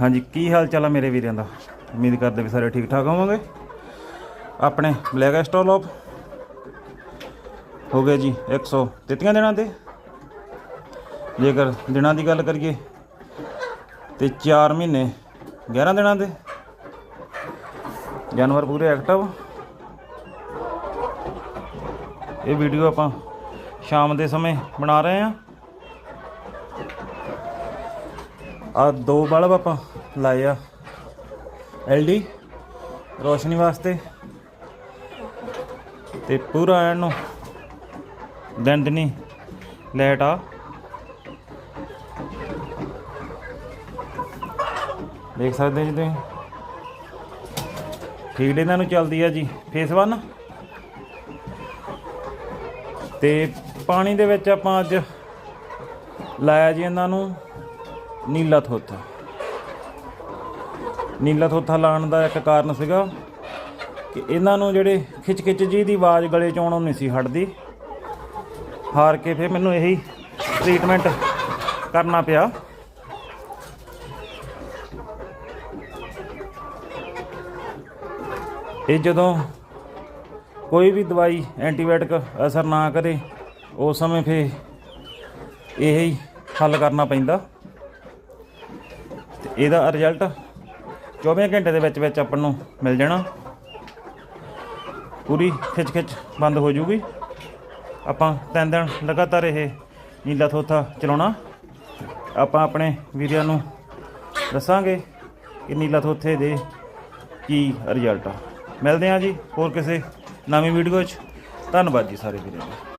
ਹਾਂਜੀ, ਕੀ ਹਾਲ ਚਾਲ ਆ ਮੇਰੇ ਵੀਰਾਂ ਦਾ? ਉਮੀਦ ਕਰਦੇ ਵੀ ਸਾਰੇ ਠੀਕ ਠਾਕ ਹੋਵੋਗੇ। ਆਪਣੇ ਬਲੈਕ ਐਸਟ੍ਰੋਲੋਪ ਹੋ ਗਏ ਜੀ 133 ਦਿਨਾਂ ਦੇ। ਜੇਕਰ ਦਿਨਾਂ ਦੀ ਗੱਲ ਕਰੀਏ ਤੇ 4 ਮਹੀਨੇ 11 ਦਿਨਾਂ ਦੇ। ਜਾਨਵਰ ਪੂਰੇ ਐਕਟਿਵ ਇਹ ਵੀਡੀਓ ਆਪਾਂ ਸ਼ਾਮ ਦੇ ਸਮੇਂ ਬਣਾ ਰਹੇ ਹਾਂ ਆ ਦੋ ਬਲਬ ਆਪਾਂ ਲਾਏ ਆ। ਐਲਡੀ, ਰੋਸ਼ਨੀ ਵਾਸਤੇ। ਤੇ ਪੂਰਾ ਇਹਨੂੰ ਦਿਨ ਦਿਨੀ ਲਾਈਟ ਆ। ਦੇਖ ਸਕਦੇ ਜੀ ਤੁਸੀਂ? ਫੀਡ ਇਹਨਾਂ ਨੂੰ ਚੱਲਦੀ ਆ ਜੀ। ਫੇਸ 1 ਤੇ ਪਾਣੀ ਦੇ ਵਿੱਚ ਆਪਾਂ ਅੱਜ ਲਾਇਆ ਜੀ ਇਹਨਾਂ ਨੂੰ ਨੀਲਾ ਥੋਥਾ। ਨੀਲਾ ਥੋਥਾ ਲਾਉਣ ਦਾ ਇੱਕ ਕਾਰਨ ਸੀਗਾ ਕਿ ਇਹਨਾਂ ਨੂੰ ਜਿਹੜੇ ਖਿੱਚ ਖਿੱਚ ਜੀ ਦੀ ਆਵਾਜ਼ ਗਲੇ ਚ ਆਉਣੋਂ ਨਹੀਂ ਸੀ ਹਟਦੀ। ਹਾਰ ਕੇ ਫਿਰ ਮੈਨੂੰ ਇਹੀ ਟ੍ਰੀਟਮੈਂਟ ਕਰਨਾ ਪਿਆ। ਇਹ ਜਦੋਂ ਕੋਈ ਵੀ ਦਵਾਈ ਐਂਟੀਬਾਇਓਟਿਕ ਅਸਰ ਨਾ ਕਰੇ, ਉਸ ਸਮੇਂ ਫੇ ਇਹ ਹੀ ਹੱਲ ਕਰਨਾ ਪੈਂਦਾ। ਇਹਦਾ ਰਿਜ਼ਲਟ 24 ਘੰਟੇ ਦੇ ਵਿੱਚ ਵਿੱਚ ਆਪਾਂ ਨੂੰ ਮਿਲ ਜਾਣਾ। ਪੂਰੀ ਖਿੱਚ ਖਿੱਚ ਬੰਦ ਹੋ ਜੂਗੀ। ਆਪਾਂ ਤਿੰਨ ਦਿਨ ਲਗਾਤਾਰ ਇਹ ਨੀਲਾ ਥੋਥਾ ਚਲਾਉਣਾ। ਆਪਾਂ ਆਪਣੇ ਵੀਰਿਆਂ ਨੂੰ ਦੱਸਾਂਗੇ ਕਿ ਨੀਲਾ ਥੋਥੇ ਦੇ ਕੀ ਰਿਜ਼ਲਟ ਆ। ਮਿਲਦੇ ਹਾਂ ਜੀ ਹੋਰ ਕਿਸੇ ਨਵੀਂ ਵੀਡੀਓ 'ਚ। ਧੰਨਵਾਦ ਜੀ ਸਾਰੇ ਵੀਰਾਂ ਦਾ।